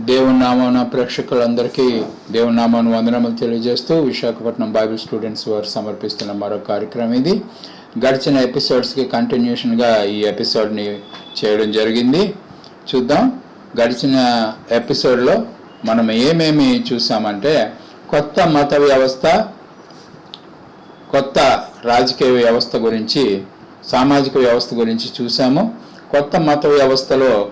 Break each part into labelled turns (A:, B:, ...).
A: దేవుని నామాన ప్రేక్షకులందరికీ దేవుని నామాను వందనములు తెలియజేస్తూ విశాఖపట్నం బైబిల్ స్టూడెంట్స్ వారు సమర్పిస్తున్న మరో కార్యక్రమం ఇది. గడిచిన ఎపిసోడ్స్కి కంటిన్యూషన్గా ఈ ఎపిసోడ్ని చేయడం జరిగింది. చూద్దాం. గడిచిన ఎపిసోడ్లో మనం ఏమేమి చూసామంటే కొత్త మత వ్యవస్థ కొత్త రాజకీయ వ్యవస్థ గురించి సామాజిక వ్యవస్థ గురించి చూసాము. కొత్త మత వ్యవస్థలో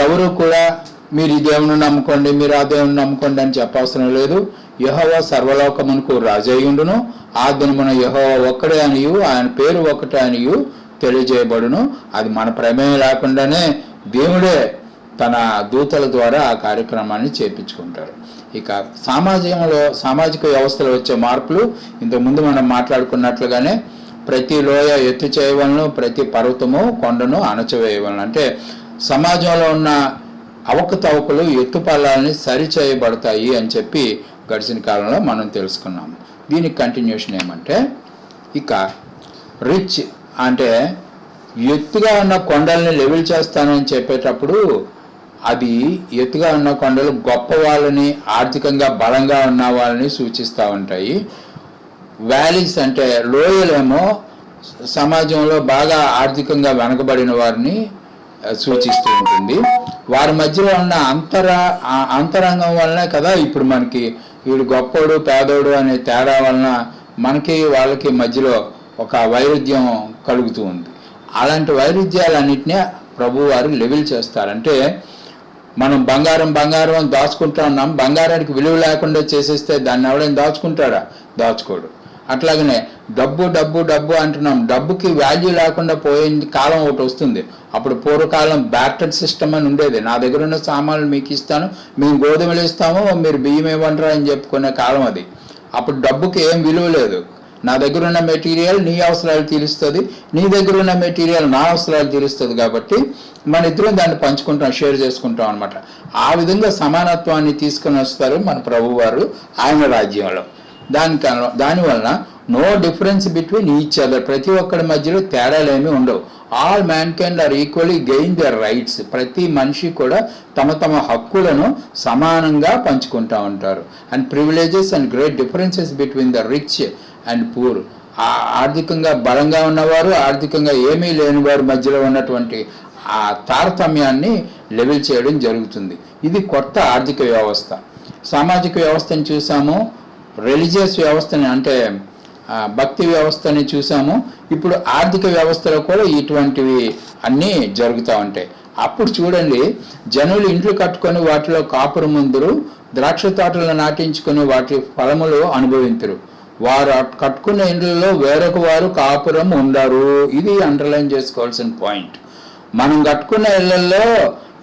A: ఎవరు కూడా మీరు ఈ దేవుని నమ్ముకోండి మీరు ఆ దేవుని నమ్ముకోండి అని చెప్పవసరం లేదు. యహోవ సర్వలోకమునకు రాజయ్యుండును. ఆ దినమున యహోవ ఒక్కడే అనియు ఆయన పేరు ఒకటే అనియు తెలియజేయబడును. అది మన ప్రమేయం లేకుండానే దేవుడే తన దూతల ద్వారా ఆ కార్యక్రమాన్ని చేపించుకుంటారు ఇక సామాజికంలో సామాజిక వ్యవస్థలో వచ్చే మార్పులు ఇంతకుముందు మనం మాట్లాడుకున్నట్లుగానే ప్రతి లోయ ఎత్తు చేయవలను ప్రతి పర్వతము కొండను అణచివేయవలను. అంటే సమాజంలో ఉన్న అవకతవకలు ఎత్తుపల్లాలని సరి చేయబడతాయి అని చెప్పి గడిచిన కాలంలో మనం తెలుసుకున్నాం దీనికి కంటిన్యూషన్ ఏమంటే ఇక రిచ్ అంటే ఎత్తుగా ఉన్న కొండల్ని లెవెల్ చేస్తానని చెప్పేటప్పుడు అది ఎత్తుగా ఉన్న కొండలు గొప్ప వాళ్ళని ఆర్థికంగా బలంగా ఉన్న వాళ్ళని సూచిస్తూ ఉంటాయి. వ్యాలీస్ అంటే లోయలేమో సమాజంలో బాగా ఆర్థికంగా వెనకబడిన వారిని సూచిస్తూ ఉంటుంది. వారి మధ్యలో ఉన్న అంతర అంతరంగం వలనే కదా ఇప్పుడు మనకి వీడు గొప్పోడు పేదోడు అనే తేడా వలన మనకి వాళ్ళకి మధ్యలో ఒక వైరుధ్యం కలుగుతూ ఉంది. అలాంటి వైరుధ్యాలన్నింటినీ ప్రభు వారు లెవెల్ చేస్తారంటే మనం బంగారం బంగారం అని దాచుకుంటా ఉన్నాం. బంగారానికి విలువ లేకుండా చేసేస్తే దాన్ని ఎవడైనా దాచుకుంటాడా? దాచుకోడు. అట్లాగనే డబ్బు డబ్బు డబ్బు అంటున్నాం. డబ్బుకి వాల్యూ లేకుండా పోయింది కాలం ఒకటి వస్తుంది. అప్పుడు పూర్వకాలం బ్యాటెడ్ సిస్టమ్ అని ఉండేది. నా దగ్గర ఉన్న సామాన్లు మీకు ఇస్తాను. మేము గోధుమలు ఇస్తాము. మీరు బియ్యం ఇవ్వంటారు అని చెప్పుకునే కాలం అది. అప్పుడు డబ్బుకి ఏం విలువ లేదు. నా దగ్గర ఉన్న మెటీరియల్ నీ అవసరాలు తీరుస్తుంది. నీ దగ్గర ఉన్న మెటీరియల్ నా అవసరాలు తీరుస్తుంది కాబట్టి మన ఇద్దరం దాన్ని పంచుకుంటాం షేర్ చేసుకుంటాం అనమాట ఆ విధంగా సమానత్వాన్ని తీసుకుని వస్తారు మన ప్రభువారు ఆయన రాజ్యంలో. దాని దానివలన no difference between each other ప్రతి ఒక్కరి మధ్యలో తేడాలేమీ ఉండవు. All man can are equally gain their rights ప్రతి మనిషి కూడా తమ తమ హక్కులను సమానంగా పంచుకుంటా ఉంటారు. And privileges and great differences between the rich and poor ఆర్థికంగా బలంగా ఉన్నవారు ఆర్థికంగా ఏమీ లేని వారి మధ్యలో ఉన్నటువంటి ఆ తారతమ్యాన్ని లెవెల్ చేయడం జరుగుతుంది. ఇది కొత్త ఆర్థిక వ్యవస్థ. సామాజిక వ్యవస్థను చూసాము. రిలీజియస్ వ్యవస్థని అంటే భక్తి వ్యవస్థని చూసాము. ఇప్పుడు ఆర్థిక వ్యవస్థలో కూడా ఇటువంటివి అన్నీ జరుగుతూ ఉంటాయి. అప్పుడు చూడండి జనులు ఇండ్లు కట్టుకొని వాటిలో కాపురు ముందురు ద్రాక్ష తోటలను నాటించుకుని వాటి ఫలములు అనుభవించరు వారు కట్టుకున్న ఇండ్లలో వేరొక వారు కాపురం ఉండరు. ఇది అండర్లైన్ చేసుకోవాల్సిన పాయింట్. మనం కట్టుకున్న ఇళ్ళలో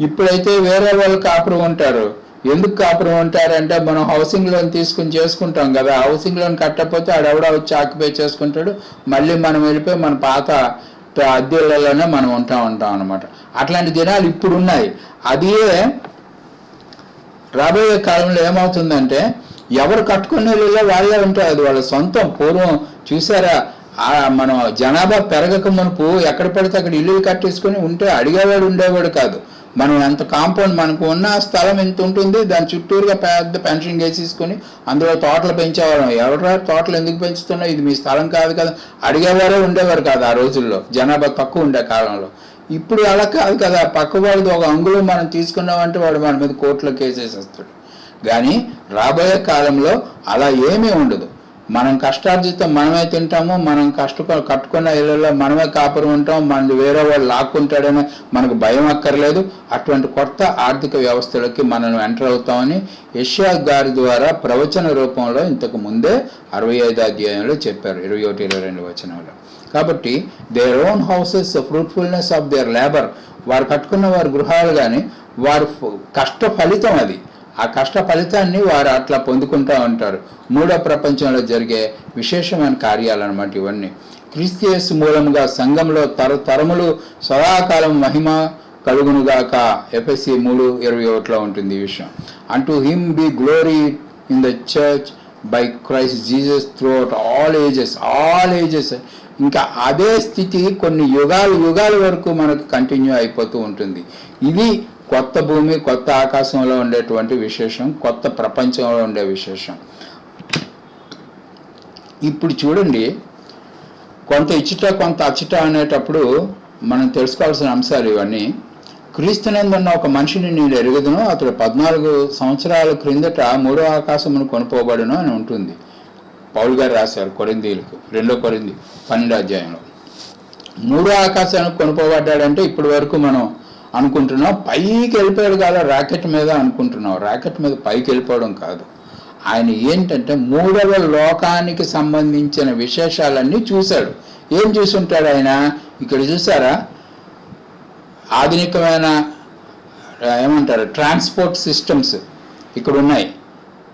A: ఇప్పుడైతే వేరే వాళ్ళు కాపురం ఉంటారు. ఎందుకు కాపురం ఉంటారంటే మనం హౌసింగ్ లోన్ తీసుకుని చేసుకుంటాం కదా హౌసింగ్ లోన్ కట్టకపోతే ఆడెవడో వచ్చి ఆక్యుపై చేసుకుంటాడు మళ్ళీ మనం వెళ్ళిపోయి మన పాత అద్దెలలోనే మనం ఉంటా ఉంటాం అనమాట అట్లాంటి దినాలు ఇప్పుడు ఉన్నాయి. అదే రాబోయే కాలంలో ఏమవుతుందంటే ఎవరు కట్టుకునే ఇళ్ళలో వాళ్ళే ఉంటారు. అది వాళ్ళ సొంతం పూర్వం. చూసారా? మనం జనాభా పెరగక మునుపు ఎక్కడ పడితే అక్కడ ఇల్లు కట్టేసుకొని ఉంటే అడిగేవాడు ఉండేవాడు కాదు. మనం ఎంత కాంపౌండ్ మనకు ఉన్న స్థలం ఎంత ఉంటుంది దాని చుట్టూరుగా పెద్ద పెన్షన్ వేసేసుకొని అందులో తోటలు పెంచేవాళ్ళం. ఎవరా తోటలు ఎందుకు పెంచుతున్నా ఇది మీ స్థలం కాదు కదా. అడిగేవారే ఉండేవారు కాదు ఆ రోజుల్లో. జనాభా తక్కువ ఉండే కాలంలో. ఇప్పుడు అలా కాదు కదా. పక్క వాడిది ఒక అంగుళం మనం తీసుకున్నామంటే వాడు మన మీద కోర్టులో కేసేసేస్తాడు కానీ రాబోయే కాలంలో అలా ఏమీ ఉండదు. మనం కష్టార్జితం మనమే తింటాము మనం కష్ట కట్టుకున్న ఇళ్ళలో మనమే కాపురం ఉంటాం మన వేరే వాళ్ళు లాక్కుంటాడని మనకు భయం అక్కర్లేదు. అటువంటి కొత్త ఆర్థిక వ్యవస్థలోకి మనం ఎంటర్ అవుతామని యష్యా గారి ద్వారా ప్రవచన రూపంలో ఇంతకు ముందే అరవై ఐదు అధ్యాయంలో చెప్పారు. ఇరవై ఒకటి ఇరవై రెండు వచనంలో. కాబట్టి their own houses fruitfulness of their labour వారు కట్టుకున్న వారి గృహాలు కానీ వారి కష్ట ఫలితం అది. ఆ కష్ట ఫలితాన్ని వారు అట్లా పొందుకుంటూ ఉంటారు. మూడో ప్రపంచంలో జరిగే విశేషమైన కార్యాలన్నమాట ఇవన్నీ. క్రిస్టియస్ మూలముగా సంఘంలో తరతరములు సదాకాలం మహిమ కలుగునుగాక. ఎఫ్ఎస్సి మూడు ఇరవై ఒకటిలో ఉంటుంది ఈ విషయం. అంటూ him be glory in the church by Christ Jesus throughout all ages all ages ఇంకా అదే స్థితి కొన్ని యుగాలు యుగాల వరకు మనకు కంటిన్యూ అయిపోతూ ఉంటుంది. ఇది కొత్త భూమి కొత్త ఆకాశంలో ఉండేటువంటి విశేషం కొత్త ప్రపంచంలో ఉండే విశేషం. ఇప్పుడు చూడండి కొంత ఇచ్చుట కొంత అచ్చుట అనేటప్పుడు మనం తెలుసుకోవాల్సిన అంశాలు ఇవన్నీ. క్రీస్తునందున్న ఒక మనిషిని నేను ఎరుగుదును అతడు పద్నాలుగు సంవత్సరాల క్రిందట మూడో ఆకాశమును కొనుకోబడును అని ఉంటుంది. పౌల్ గారు రాశారు కొరిందీలకు రెండో కొరింది పన్నెండో అధ్యాయంలో. మూడో ఆకాశానికి కొనుకోబడ్డాడంటే ఇప్పటి వరకు మనం అనుకుంటున్నావు పైకి వెళ్ళిపోయాడు కాదు రాకెట్ మీద అనుకుంటున్నావు. రాకెట్ మీద పైకి వెళ్ళిపోవడం కాదు. ఆయన ఏంటంటే మూడవ లోకానికి సంబంధించిన విశేషాలన్నీ చూశాడు. ఏం చూసుంటాడు ఆయన? ఇక్కడ చూసారా ఆధునికమైన ఏమంటారు? ట్రాన్స్పోర్ట్ సిస్టమ్స్ ఇక్కడ ఉన్నాయి.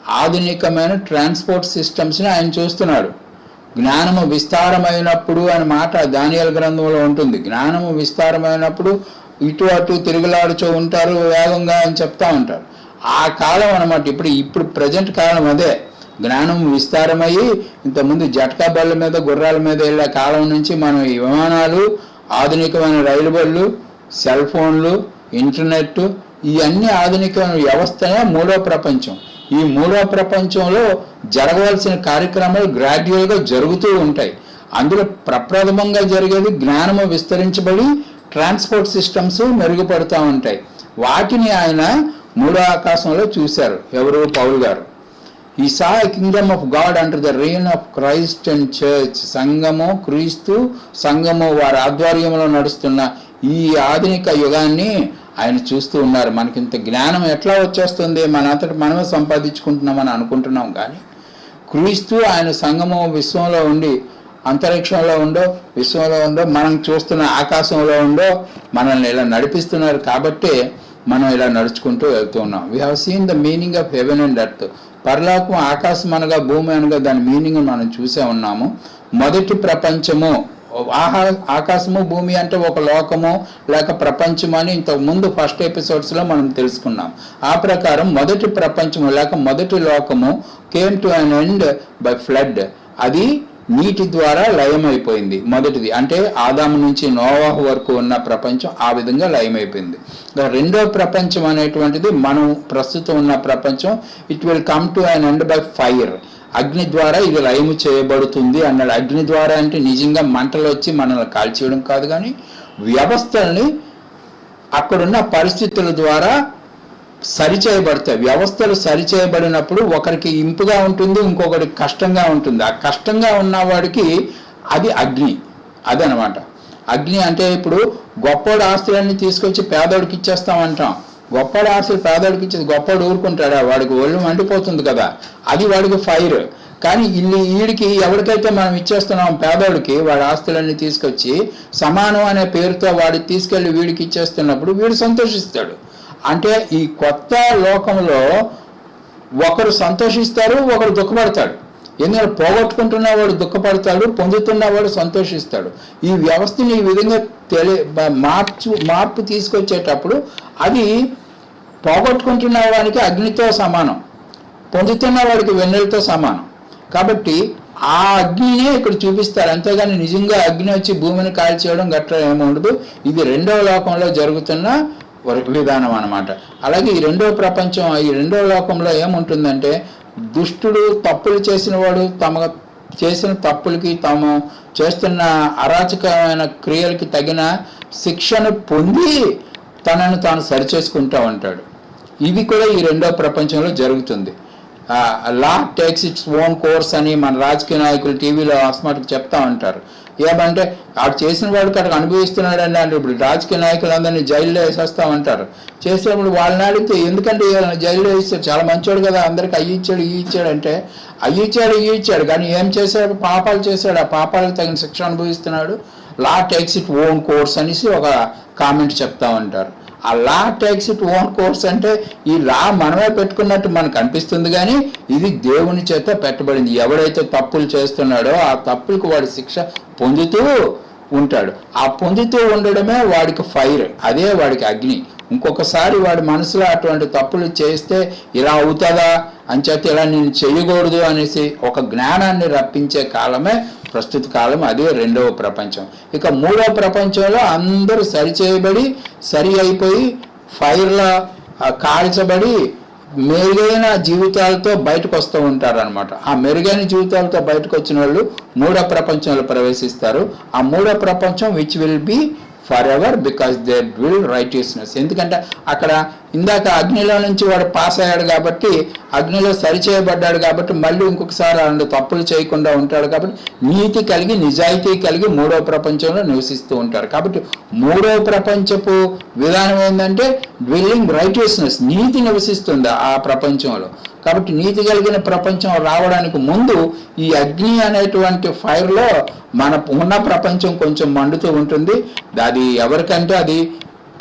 A: ఆధునికమైన ట్రాన్స్పోర్ట్ సిస్టమ్స్ని ఆయన చూస్తున్నాడు. జ్ఞానము విస్తారమైనప్పుడు అని మాట దానియల్ గ్రంథంలో ఉంటుంది. జ్ఞానము విస్తారమైనప్పుడు ఇటు అటు తిరుగులాడుచూ ఉంటారు వేగంగా అని చెప్తా ఉంటారు. ఆ కాలం అనమాట ఇప్పుడు ఇప్పుడు ప్రజెంట్ కాలం అదే. జ్ఞానం విస్తారమయ్యి ఇంతకుముందు జట్కా బళ్ళ మీద గుర్రాల మీద వెళ్ళే కాలం నుంచి మనం విమానాలు ఆధునికమైన రైలు బళ్ళు సెల్ ఫోన్లు ఇంటర్నెట్ ఇవన్నీ ఆధునికమైన వ్యవస్థనే మూడో ప్రపంచం. ఈ మూడో ప్రపంచంలో జరగవలసిన కార్యక్రమాలు గ్రాడ్యువల్గా జరుగుతూ ఉంటాయి. అందులో ప్రప్రథమంగా జరిగేది జ్ఞానము విస్తరించబడి ట్రాన్స్పోర్ట్ సిస్టమ్స్ మెరుగుపడుతూ ఉంటాయి. వాటిని ఆయన మూడో ఆకాశంలో చూశారు. ఎవరు? పౌల్ గారు. ఈ saw kingdom of God under the reign of Christ and church సంఘము క్రీస్తు సంఘము వారి ఆధ్వర్యంలో నడుస్తున్న ఈ ఆధునిక యుగాన్ని ఆయన చూస్తూ ఉన్నారు. మనకి ఇంత జ్ఞానం ఎట్లా వచ్చేస్తుంది? మన అంతటి మనమే సంపాదించుకుంటున్నామని అనుకుంటున్నాం కానీ క్రీస్తు ఆయన సంఘము విశ్వంలో ఉండి అంతరిక్షంలో ఉండో విశ్వంలో ఉండో మనం చూస్తున్న ఆకాశంలో ఉండో మనల్ని ఇలా నడిపిస్తున్నారు కాబట్టి మనం ఇలా నడుచుకుంటూ వెళ్తూ ఉన్నాం. We have seen the meaning of heaven and earth పరలోకం ఆకాశం అనగా భూమి అనగా దాని మీనింగ్ మనం చూసే ఉన్నాము. మొదటి ప్రపంచము ఆహా ఆకాశము భూమి అంటే ఒక లోకము లేక ప్రపంచం అని ఇంతకు ముందు ఫస్ట్ ఎపిసోడ్స్లో మనం తెలుసుకున్నాం. ఆ ప్రకారం మొదటి ప్రపంచము లేక మొదటి లోకము came to an end by flood అది నీటి ద్వారా లయమైపోయింది. మొదటిది అంటే ఆదాము నుంచి నోవాహు వరకు ఉన్న ప్రపంచం ఆ విధంగా లయమైపోయింది. రెండో ప్రపంచం అనేటువంటిది మనం ప్రస్తుతం ఉన్న ప్రపంచం. It will come to an end by fire అగ్ని ద్వారా ఇది లయము చేయబడుతుంది అన్నాడు. అగ్ని ద్వారా అంటే నిజంగా మంటలు వచ్చి మనల్ని కాల్చేయడం కాదు కానీ వ్యవస్థల్ని అక్కడున్న పరిస్థితుల ద్వారా సరిచేయబడతాయి. వ్యవస్థలు సరిచేయబడినప్పుడు ఒకరికి ఇంపుగా ఉంటుంది ఇంకొకరికి కష్టంగా ఉంటుంది. ఆ కష్టంగా ఉన్నవాడికి అది అగ్ని. అదనమాట. అగ్ని అంటే ఇప్పుడు గొప్పోడు ఆస్తులన్నీ తీసుకొచ్చి పేదోడికి ఇచ్చేస్తాం అంటాం. గొప్పడు ఆస్తులు పేదోడికి ఇచ్చేసి గొప్పడు ఊరుకుంటాడా? వాడికి ఒళ్ళు మండిపోతుంది కదా. అది వాడికి ఫైర్. కానీ ఇల్లు వీడికి ఎవరికైతే మనం ఇచ్చేస్తున్నాం పేదోడికి వాడి ఆస్తులన్నీ తీసుకొచ్చి సమానం అనే పేరుతో వాడికి తీసుకెళ్ళి వీడికి ఇచ్చేస్తున్నప్పుడు వీడు సంతోషిస్తాడు. అంటే ఈ కొత్త లోకంలో ఒకరు సంతోషిస్తారు ఒకరు దుఃఖపడతాడు. ఎందుకంటే పోగొట్టుకుంటున్నవాడు దుఃఖపడతాడు పొందుతున్నవాడు సంతోషిస్తాడు. ఈ వ్యవస్థని ఈ విధంగా తెలి మార్చు మార్పు తీసుకొచ్చేటప్పుడు అది పోగొట్టుకుంటున్న వాడికి అగ్నితో సమానం పొందుతున్న వాడికి వెన్నెలతో సమానం. కాబట్టి ఆ అగ్నినే ఇక్కడ చూపిస్తారు. అంతేగాని నిజంగా అగ్ని వచ్చి భూమిని కాల్చేయడం గట్రా ఏమి ఉండదు. ఇది రెండవ లోకంలో జరుగుతున్న విధానం అనమాట అలాగే ఈ రెండో ప్రపంచం ఈ రెండో లోకంలో ఏముంటుందంటే దుష్టుడు తప్పులు చేసిన వాడు తమ చేసిన తప్పులకి తాము చేస్తున్న అరాచకమైన క్రియలకి తగిన శిక్షను పొంది తనను తాను సరిచేసుకుంటా ఉంటాడు. ఇది కూడా ఈ రెండో ప్రపంచంలో జరుగుతుంది. Law takes its own course అని మన రాజకీయ నాయకులు టీవీలో అస్మాట్కి చెప్తా ఉంటారు. ఏమంటే ఆడు చేసిన వాడికి అక్కడ అనుభవిస్తున్నాడండి అంటే ఇప్పుడు రాజకీయ నాయకులందరినీ జైల్లో వేసేస్తామంటారు. చేసేటప్పుడు వాళ్ళని అడిగితే ఎందుకంటే జైల్లో వేస్తారు చాలా మంచోడు కదా అందరికి అయ్యి ఇచ్చాడు ఈ ఇచ్చాడు అంటే అయ్యి ఇచ్చాడు ఈ ఇచ్చాడు. కానీ ఏం చేశాడు? పాపాలు చేశాడు. ఆ పాపాలకు తగిన శిక్ష అనుభవిస్తున్నాడు. Law takes it own course అనేసి ఒక కామెంట్ చెప్తా ఉంటారు ఆ law takes it own course అంటే ఈ లా మనమే పెట్టుకున్నట్టు మనకు అనిపిస్తుంది కానీ ఇది దేవుని చేత పెట్టబడింది. ఎవడైతే తప్పులు చేస్తున్నాడో ఆ తప్పులకు వాడి శిక్ష పొందుతూ ఉంటాడు. ఆ పొందుతూ ఉండడమే వాడికి ఫైర్ అదే వాడికి అగ్ని. ఇంకొకసారి వాడి మనసులో అటువంటి తప్పులు చేస్తే ఇలా అవుతుందా? అని ఇలా నేను చేయకూడదు అనేసి ఒక జ్ఞానాన్ని రప్పించే కాలమే ప్రస్తుత కాలం అదే రెండవ ప్రపంచం. ఇక మూడవ ప్రపంచంలో అందరూ సరి చేయబడి సరి అయిపోయి ఫైర్లో కాల్చబడి మెరుగైన జీవితాలతో బయటకు వస్తూ ఉంటారు అనమాట ఆ మెరుగైన జీవితాలతో బయటకు వచ్చిన వాళ్ళు మూడో ప్రపంచంలో ప్రవేశిస్తారు. ఆ మూడో ప్రపంచం which will be for ever because they will righteousness ఎందుకంటే అక్కడ ఇందాక అగ్నిలో నుంచి వాడు పాస్ అయ్యాడు కాబట్టి అగ్నిలో సరిచేయబడ్డాడు కాబట్టి మళ్ళీ ఇంకొకసారి రెండు తప్పులు చేయకుండా ఉంటాడు కాబట్టి నీతి కలిగి నిజాయితీ కలిగి మూడో ప్రపంచంలో నివసిస్తూ ఉంటారు కాబట్టి మూడో ప్రపంచపు విధానం ఏంటంటే డ్విల్లింగ్ రైటియస్నెస్ నీతి నివసిస్తుంది ఆ ప్రపంచంలో. కాబట్టి నీతి కలిగిన ప్రపంచం రావడానికి ముందు ఈ అగ్ని అనేటువంటి ఫైర్లో మన ఉన్న ప్రపంచం కొంచెం మండుతూ ఉంటుంది. అది ఎవరికంటే అది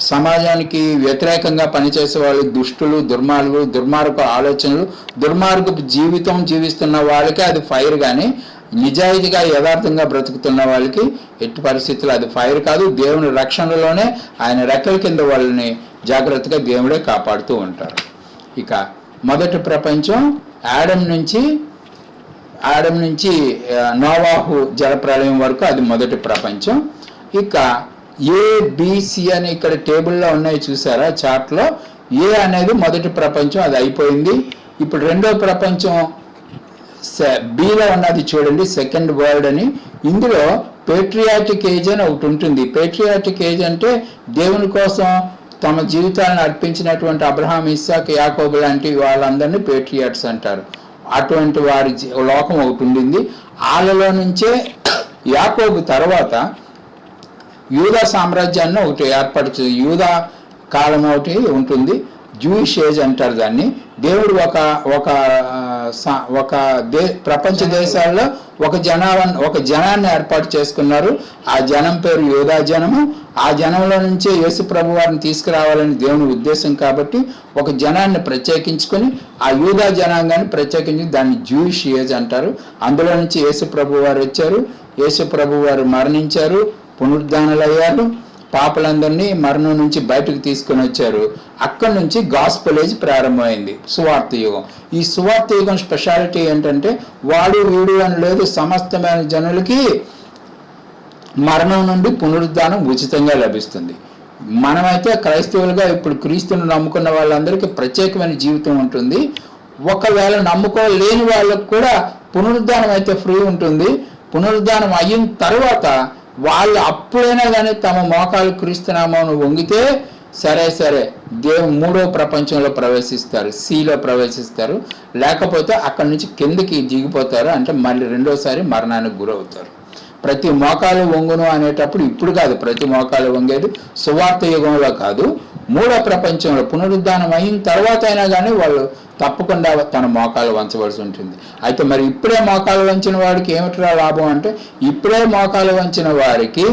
A: సమాజానికి వ్యతిరేకంగా పనిచేసే వాళ్ళు దుష్టులు దుర్మార్గులు దుర్మార్గ ఆలోచనలు దుర్మార్గపు జీవితం జీవిస్తున్న వాళ్ళకి అది ఫైర్ కానీ నిజాయితీగా యథార్థంగా బ్రతుకుతున్న వాళ్ళకి ఎట్టి పరిస్థితుల్లో అది ఫైర్ కాదు. దేవుని రక్షణలోనే ఆయన రెక్కల కింద వాళ్ళని జాగ్రత్తగా దేవుడే కాపాడుతూ ఉంటారు. ఇక మొదటి ప్రపంచం ఆడం నుంచి ఆడం నుంచి నోవాహు జలప్రలయం వరకు అది మొదటి ప్రపంచం. ఇక ఏ బీసీ అని ఇక్కడ టేబుల్లో ఉన్నాయి చూసారా? చార్ట్లో ఏ అనేది మొదటి ప్రపంచం అది అయిపోయింది. ఇప్పుడు రెండో ప్రపంచం స- బిలో ఉన్నది చూడండి సెకండ్ వరల్డ్ అని. ఇందులో పేట్రియాటిక్ ఏజ్ అని ఒకటి ఉంటుంది. పేట్రియాటిక్ ఏజ్ అంటే దేవుని కోసం తమ జీవితాలను అర్పించినటువంటి అబ్రహాం ఇస్సాక్ యాకోబు లాంటి వాళ్ళందరినీ పేట్రియాట్స్ అంటారు. అటువంటి వారి లోకం ఒకటి ఉండింది. వాళ్ళలో నుంచే యాకోబు తర్వాత యూదా సామ్రాజ్యాన్ని ఒకటి ఏర్పడుతుంది యూదా కాలం ఒకటి ఉంటుంది. జూయిష్ ఏజ్ అంటారు దాన్ని. దేవుడు ఒక ఒక ఒక దే ప్రపంచ దేశాల్లో ఒక జనాన్ని ఒక జనాన్ని ఏర్పాటు చేసుకున్నారు. ఆ జనం పేరు యూదా జనము. ఆ జనంలో నుంచే యేసు ప్రభు వారిని తీసుకురావాలని దేవుని ఉద్దేశం కాబట్టి ఒక జనాన్ని ప్రత్యేకించుకొని ఆ యూదా జనాంగాన్ని ప్రత్యేకించి దాన్ని జూయిష్ ఏజ్ అంటారు. అందులో నుంచి యేసు ప్రభు వారు వచ్చారు. యేసు ప్రభు వారు మరణించారు. పునరుద్ధానులయ్యారు. పాపలందరినీ మరణం నుంచి బయటకు తీసుకొని వచ్చారు. అక్కడి నుంచి గాస్పలేజ్ ప్రారంభమైంది. సువార్త యుగం. ఈ సువార్త యుగం స్పెషాలిటీ ఏంటంటే వాడు వీడు అని లేదు సమస్తమైన జనులకి మరణం నుండి పునరుద్ధానం ఉచితంగా లభిస్తుంది. మనమైతే క్రైస్తవులుగా ఇప్పుడు క్రీస్తుని నమ్ముకున్న వాళ్ళందరికీ ప్రత్యేకమైన జీవితం ఉంటుంది. ఒకవేళ నమ్ముకోలేని వాళ్ళకు కూడా పునరుద్ధానం అయితే ఫ్రీ ఉంటుంది. పునరుద్ధానం అయిన తర్వాత వాళ్ళు అప్పుడైనా కానీ తమ మోకాలు క్రీస్తునామాను వంగితే సరే సరే దేవు మూడో ప్రపంచంలో ప్రవేశిస్తారు సీలో ప్రవేశిస్తారు. లేకపోతే అక్కడి నుంచి కిందకి దిగిపోతారు అంటే మళ్ళీ రెండోసారి మరణానికి గురవుతారు. ప్రతి మోకాలు వంగును అనేటప్పుడు ఇప్పుడు కాదు ప్రతి మోకాలు వంగేది సువార్త యుగంలో కాదు. మూడో ప్రపంచంలో పునరుద్ధానం అయిన తర్వాత అయినా కానీ వాళ్ళు తప్పకుండా తన మోకాలు వంచవలసి ఉంటుంది. అయితే మరి ఇప్పుడే మోకాలు వంచిన వాడికి ఏమిటిరా లాభం అంటే ఇప్పుడే మోకాలు వంచిన వారికి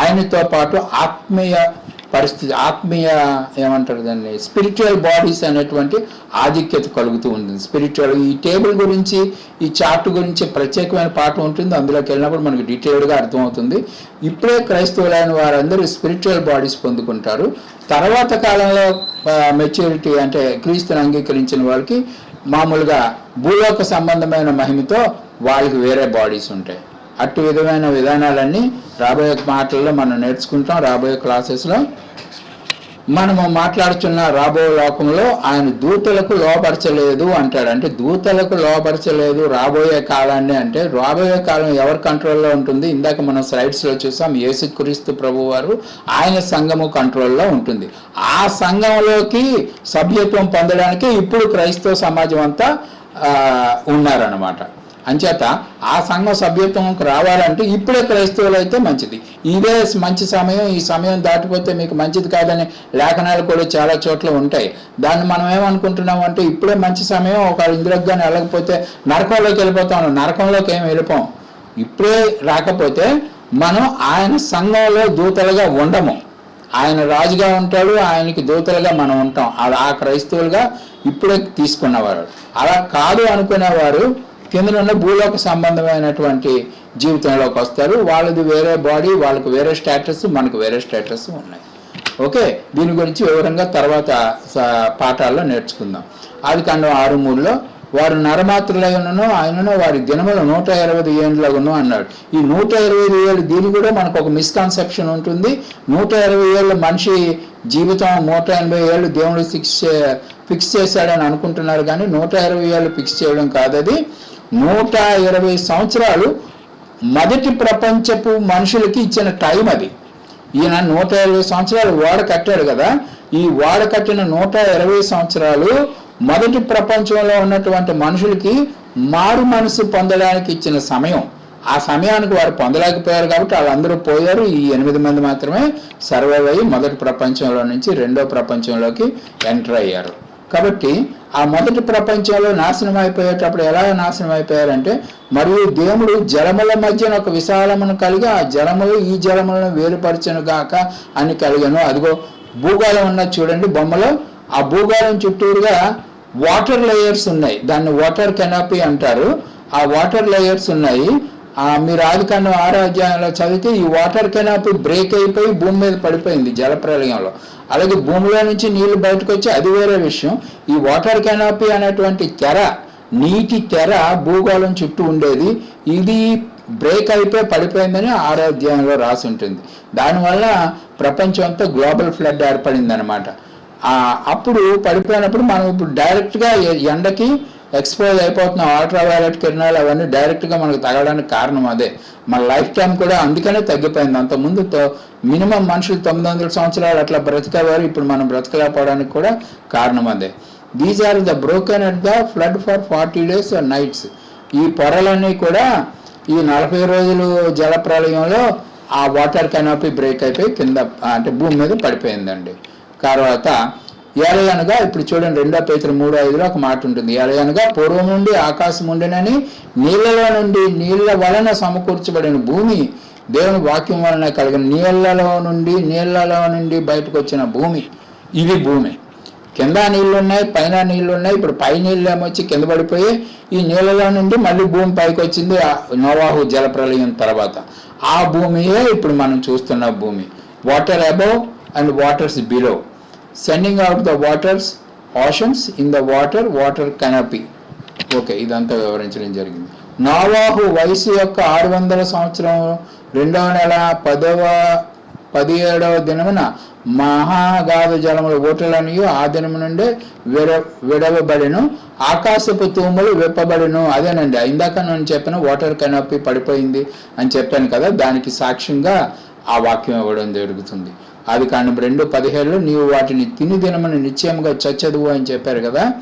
A: ఆయనతో పాటు ఆత్మీయ పరిస్థితి ఆత్మీయ ఏమంటారు దాన్ని స్పిరిచువల్ బాడీస్ అనేటువంటి ఆధిక్యత కలుగుతూ ఉంటుంది. స్పిరిచువల్ ఈ టేబుల్ గురించి ఈ చార్ట్ గురించి ప్రత్యేకమైన పాఠం ఉంటుంది. అందులోకి వెళ్ళినప్పుడు మనకు డీటెయిల్డ్గా అర్థమవుతుంది. ఇప్పుడే క్రైస్తవులైన వారందరూ స్పిరిచువల్ బాడీస్ పొందుకుంటారు. తర్వాత కాలంలో మెచ్యూరిటీ అంటే క్రీస్తుని అంగీకరించిన వాళ్ళకి మామూలుగా భూలోక సంబంధమైన మహిమతో వాళ్ళకి వేరే బాడీస్ ఉంటాయి. అట్టి విధమైన విధానాలన్నీ రాబోయే మాటల్లో మనం నేర్చుకుంటాం రాబోయే క్లాసెస్లో. మనము మాట్లాడుతున్న రాబోయే లోకంలో ఆయన దూతలకు లోపరచలేదు అంటాడు. అంటే దూతలకు లోపరచలేదు రాబోయే కాలాన్ని అంటే రాబోయే కాలం ఎవరి కంట్రోల్లో ఉంటుంది? ఇందాక మనం స్లైడ్స్లో చూసాం యేసుక్రీస్తు ప్రభు వారు ఆయన సంఘము కంట్రోల్లో ఉంటుంది. ఆ సంఘంలోకి సభ్యత్వం పొందడానికి ఇప్పుడు క్రైస్తవ సమాజం అంతా ఉన్నారనమాట ఉన్నారన్నమాట. అంచేత ఆ సంఘం సభ్యత్వంకి రావాలంటే ఇప్పుడే క్రైస్తవులు అయితే మంచిది. ఇదే మంచి సమయం ఈ సమయం దాటిపోతే మీకు మంచిది కాదని లేఖనాలు కూడా చాలా చోట్ల ఉంటాయి. దాన్ని మనం ఏమనుకుంటున్నాం అంటే ఇప్పుడే మంచి సమయం ఒక ఇందులోకి కానీ వెళ్ళకపోతే నరకంలోకి వెళ్ళిపోతాం నరకంలోకి ఏం వెళ్ళిపోం? ఇప్పుడే రాకపోతే మనం ఆయన సంఘంలో దూతలుగా ఉండము. ఆయన రాజుగా ఉంటాడు ఆయనకి దూతలుగా మనం ఉంటాం. అలా ఆ క్రైస్తవులుగా ఇప్పుడే తీసుకున్నవారు. అలా కాదు అనుకునేవారు కింద ఉన్న భూలోక సంబంధమైనటువంటి జీవితంలోకి వస్తారు. వాళ్ళది వేరే బాడీ వాళ్ళకి వేరే స్టేటస్ మనకు వేరే స్టేటస్ ఉన్నాయి. ఓకే దీని గురించి వివరంగా తర్వాత పాఠాల్లో నేర్చుకుందాం. ఆది కాండం ఆరు మూడులో వారు నరమాత్రులైనను ఆయనను వారి దినములు నూట ఇరవై ఏండ్లగును అన్నాడు. ఈ నూట ఇరవై ఏళ్ళు దీని కూడా మనకు ఒక మిస్కాన్సెప్షన్ ఉంటుంది. నూట ఇరవై ఏళ్ళు మనిషి జీవితం నూట ఎనభై ఏళ్ళు దేవుడు ఫిక్స్ చే- ఫిక్స్ చేశాడని అనుకుంటున్నారు కానీ నూట ఇరవై ఏళ్ళు ఫిక్స్ చేయడం కాదది. నూట ఇరవై సంవత్సరాలు మొదటి ప్రపంచపు మనుషులకి ఇచ్చిన టైం అది. ఈయన నూట ఇరవై సంవత్సరాలు ఓడ కట్టాడు కదా. ఈ ఓడ కట్టిన నూట ఇరవై సంవత్సరాలు మొదటి ప్రపంచంలో ఉన్నటువంటి మనుషులకి మారు మనసు పొందడానికి ఇచ్చిన సమయం. ఆ సమయానికి వారు పొందలేకపోయారు కాబట్టి వాళ్ళందరూ పోయారు. ఈ ఎనిమిది మంది మాత్రమే సర్వైవ్ అయ్యి మొదటి ప్రపంచంలో నుంచి రెండో ప్రపంచంలోకి ఎంటర్ అయ్యారు. కాబట్టి ఆ మొదటి ప్రపంచంలో నాశనం అయిపోయేటప్పుడు ఎలా నాశనం అయిపోయారంటే మరియు దేవుడు జలముల మధ్యన ఒక విశాలమును కలిగి ఆ జలములు ఈ జలములను వేరుపరచను గాక అని కలిగాను. అదిగో భూగోళం ఉన్నది చూడండి బొమ్మలో ఆ భూగోళం చుట్టూరుగా వాటర్ లేయర్స్ ఉన్నాయి. దాన్ని వాటర్ కెనాపీ అంటారు. ఆ వాటర్ లేయర్స్ ఉన్నాయి. మీరు ఆదికాండం ఆరో అధ్యాయంలో చదివితే ఈ వాటర్ కెనాపీ బ్రేక్ అయిపోయి భూమి మీద పడిపోయింది జలప్రలయంలో. అలాగే భూమిలో నుంచి నీళ్ళు బయటకు వచ్చి అది వేరే విషయం. ఈ వాటర్ కెనాపీ అనేటువంటి తెర నీటి తెర భూగోళం చుట్టూ ఉండేది. ఇది బ్రేక్ అయిపోయి పడిపోయిందని ఆరో అధ్యాయంలో రాసి ఉంటుంది. దానివల్ల ప్రపంచం అంతా గ్లోబల్ ఫ్లడ్ ఏర్పడింది అనమాట అప్పుడు పడిపోయినప్పుడు మనం ఇప్పుడు డైరెక్ట్గా ఎండకి ఎక్స్పోజ్ అయిపోతున్న అల్ట్రా వైలెట్ కిరణాలు అవన్నీ డైరెక్ట్గా మనకు తగలడానికి కారణం అదే. మన లైఫ్ టైం కూడా అందుకనే తగ్గిపోయింది. అంత ముందుతో మినిమం మనుషులు తొమ్మిది వందల సంవత్సరాలు అట్లా బ్రతికేవారు. ఇప్పుడు మనం బ్రతకలేకపోవడానికి కూడా కారణం అదే. These are the broken at the flood for forty days nights ఈ పొరలన్నీ కూడా ఈ నలభై రోజులు జల ప్రళయంలో ఆ వాటర్ కెనాపీ బ్రేక్ అయిపోయి కింద అంటే భూమి మీద పడిపోయిందండి. తర్వాత ఏలయనగా ఇప్పుడు చూడండి రెండో పేతులు మూడో ఐదులో ఒక మాట ఉంటుంది. ఏలయనగా పూర్వం నుండి ఆకాశం ఉండినని నీళ్ళలో నుండి నీళ్ళ వలన సమకూర్చబడిన భూమి దేవుని వాక్యం వలన కలిగిన నీళ్ళలో నుండి నీళ్ళలో నుండి బయటకు వచ్చిన భూమి. ఇది భూమి. కింద నీళ్ళు ఉన్నాయి పైన నీళ్ళు ఉన్నాయి ఇప్పుడు పై నీళ్ళు ఏమొచ్చి కింద పడిపోయి ఈ నీళ్ళలో నుండి మళ్ళీ భూమి పైకి వచ్చింది నోవాహు జలప్రలయం తర్వాత. ఆ భూమియే ఇప్పుడు మనం చూస్తున్న భూమి. Water above and waters below sending out the waters oceans in the water water canopy okay ఇదంతా వివరించడం జరిగింది. నావాహు వయసు యొక్క ఆరు వందల సంవత్సరం రెండవ నెల పదవ పదిహేడవ దినమున మహాగాధ జలముల ఓటలనియు ఆ దినము నుండే విడ విడవబడిను. ఆకాశపు తూములు విప్పబడిను. అదేనండి ఇందాక నేను చెప్పిన వాటర్ కెనపీ పడిపోయింది అని చెప్పాను కదా దానికి సాక్ష్యంగా ఆ వాక్యం ఇవ్వడం జరుగుతుంది. అది కానీ రెండు పదిహేడులో నీవు వాటిని తిని దినమని నిశ్చయముగా చచ్చదువు అని చెప్పారు కదా.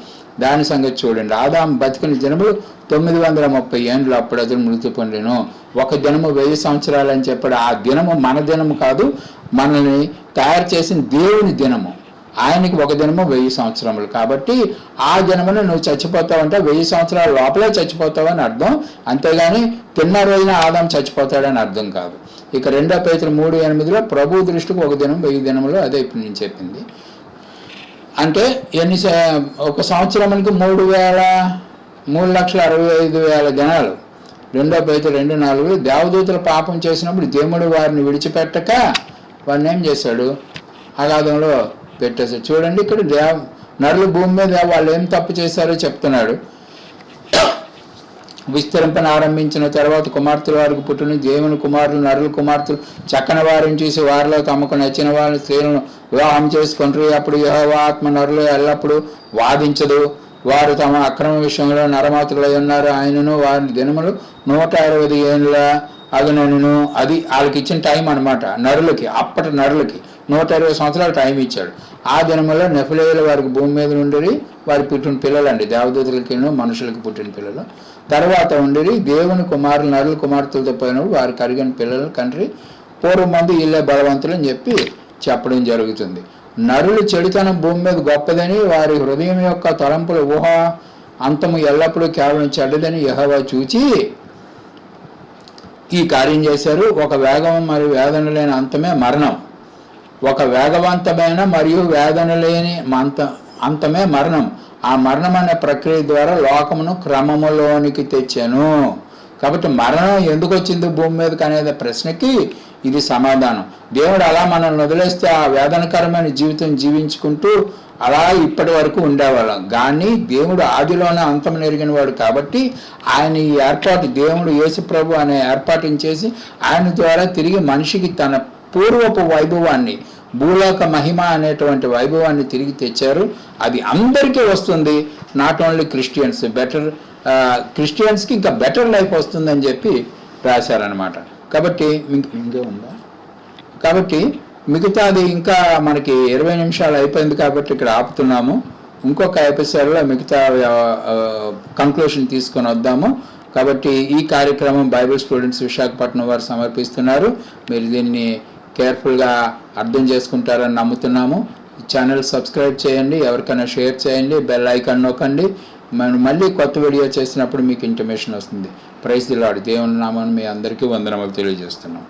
A: దాని సంగతి చూడండి. ఆదాం బతికిన దినములు తొమ్మిది వందల ముప్పై ఏండ్లు అప్పుడు అతను మృతి పొందాను. ఒక దినము వెయ్యి సంవత్సరాలు అని చెప్పాడు. ఆ దినము మన దినము కాదు మనల్ని తయారు చేసిన దేవుని దినము. ఆయనకి ఒక దినము వెయ్యి సంవత్సరములు. కాబట్టి ఆ దినమున నువ్వు చచ్చిపోతావంటే వెయ్యి సంవత్సరాల లోపలే చచ్చిపోతావని అర్థం. అంతేగాని తిన్న రోజున ఆదాం చచ్చిపోతాడని అర్థం కాదు. ఇక రెండో పేతులు మూడు ఎనిమిదిలో ప్రభు దృష్టికి ఒక దినం వెయ్యి దినంలో అదే ఇప్పుడు నేను చెప్పింది. అంటే ఎన్ని ఒక సంవత్సరానికి మూడు వేల మూడు లక్షల అరవై ఐదు వేల దినాలు రెండో పేద రెండు నాలుగు దేవదూతలు పాపం చేసినప్పుడు దేవుడు వారిని విడిచిపెట్టక వాడిని ఏం చేశాడు? అగాధంలో పెట్టేశాడు. చూడండి ఇక్కడ దేవ నరులు భూమి మీద వాళ్ళు ఏం తప్పు చేశారో చెప్తున్నాడు. విస్తరింపన ఆరంభించిన తర్వాత కుమార్తెల వారికి పుట్టిన దేవుని కుమారులు నరుల కుమార్తెలు చక్కని వారిని చూసి వారిలో తమకు నచ్చిన వారిని స్త్రీలను వివాహం చేసుకుంటారు అప్పుడు యెహోవా ఆత్మ నరులు ఎల్లప్పుడూ వాదించదు. వారు తమ అక్రమ విషయంలో నరమాతులై ఉన్నారు. ఆయనను వారి దినములు నూట అరవై ఏళ్ళ అగనను అది వాళ్ళకి ఇచ్చిన టైం అన్నమాట. నరులకి అప్పటి నరులకి నూట ఇరవై సంవత్సరాలు టైం ఇచ్చాడు. ఆ దినములో నెఫలేయుల వారికి భూమి మీద నుండి వారి పుట్టిన పిల్లలండి. దేవదూతలకి మనుషులకి పుట్టిన పిల్లలు. తర్వాత ఉండి దేవుని కుమారులు నరుల కుమార్తెలతో పోయినప్పుడు వారు కరిగిన పిల్లలు కండ్రి పూర్వం మంది ఇల్లే బలవంతులు అని చెప్పి చెప్పడం జరుగుతుంది. నరులు చెడుతనం భూమి మీద గొప్పదని వారి హృదయం యొక్క తలంపుల ఊహ అంతము ఎల్లప్పుడూ కేవలం చెడ్డదని యహోవా చూచి ఈ కార్యం చేశారు. ఒక వేగం మరియు వేదన లేని అంతమే మరణం. ఒక వేగవంతమైన మరియు వేదన లేని అంత అంతమే మరణం. ఆ మరణం అనే ప్రక్రియ ద్వారా లోకమును క్రమములోనికి తెచ్చాను. కాబట్టి మరణం ఎందుకు వచ్చింది భూమి మీదకి అనేది ప్రశ్నకి ఇది సమాధానం. దేవుడు అలా మనల్ని వదిలేస్తే ఆ వేదనకరమైన జీవితం జీవించుకుంటూ అలా ఇప్పటి వరకు ఉండేవాళ్ళం. కానీ దేవుడు ఆదిలోనే అంతం నెరిగిన వాడు కాబట్టి ఆయన ఈ ఏర్పాటు దేవుడు యేసు ప్రభు అనే ఏర్పాటుని చేసి ఆయన ద్వారా తిరిగి మనిషికి తన పూర్వపు వైభవాన్ని భూలోక మహిమ అనేటువంటి వైభవాన్ని తిరిగి తెచ్చారు. అది అందరికీ వస్తుంది. నాట్ ఓన్లీ క్రిస్టియన్స్ బెటర్ క్రిస్టియన్స్కి ఇంకా బెటర్ లైఫ్ వస్తుందని చెప్పి రాశారనమాట కాబట్టి ఇంకే ఉందా? కాబట్టి మిగతాది ఇంకా మనకి ఇరవై నిమిషాలు అయిపోయింది కాబట్టి ఇక్కడ ఆపుతున్నాము. ఇంకొక ఎపిసోడ్లో మిగతా uh, కంక్లూషన్ తీసుకొని వద్దాము. కాబట్టి ఈ కార్యక్రమం బైబిల్ స్టూడెంట్స్ విశాఖపట్నం వారు సమర్పిస్తున్నారు. మీరు దీన్ని కేర్ఫుల్గా అర్థం చేసుకుంటారని నమ్ముతున్నాము. ఛానల్ సబ్స్క్రైబ్ చేయండి ఎవరికైనా షేర్ చేయండి బెల్ ఐకాన్ నొక్కండి. మనం మళ్ళీ కొత్త వీడియో చేసినప్పుడు మీకు ఇంటిమేషన్ వస్తుంది. ప్రైజ్ దిలాడు దేవుని నామాన్ని మీ అందరికీ వందనములు తెలియజేస్తున్నాం.